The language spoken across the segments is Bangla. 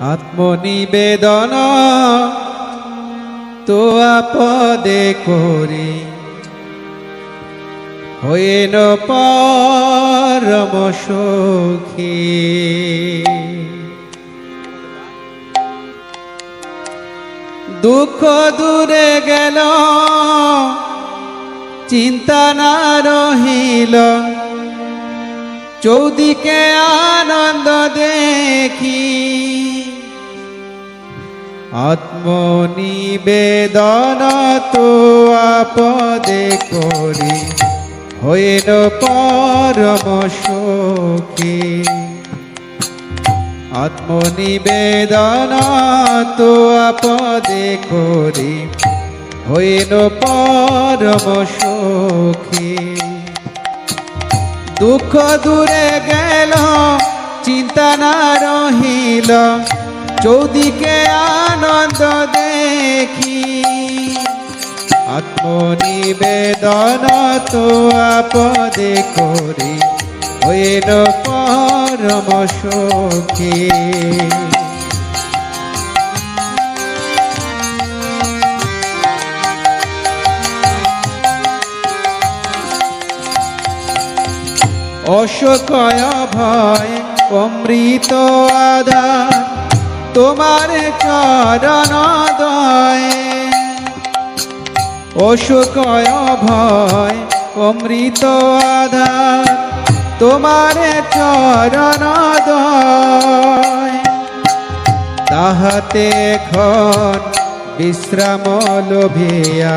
আত্মনিবেদন তো আপদে করি। হইন পরম সুখী। দুঃখ দূরে গেল, চিন্তা না রহিল। চৌদিকে আনন্দ দেখি। আত্মনিবেদন তো আপদে করি, হইল পরম সুখী। আত্মনিবেদন তো আপদে করি, হইল পরম সুখী। দুঃখ দূরে গেল, চিন্তা না রহিল, চৌদিকে দেখি। আত্মনিবেদন তো আপদে করি হইল পরম সুখী। অশোকয় ভয় অমৃত আধার তোমার চরণ অশোকয় ভয়, অমৃত আধার, তোমার চরণ তাহাতে খন বিশ্রাম লোভিয়া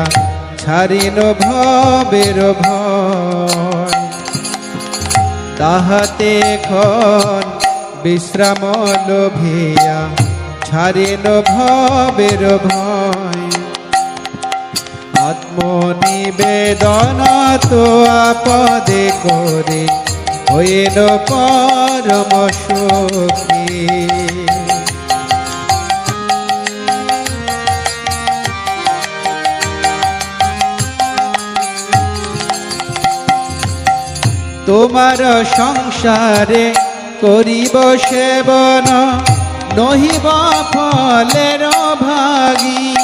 ছাড়িল ভবের ভয়। তাহাতে খন বিশ্রাম লোভিয়া ছাড়িল ভবের ভয়। আত্মনিবেদন তো আপদে করে হইল পরম সুখী। তোমার সংসারে করিব সেবন নহিব ফলের ভাগী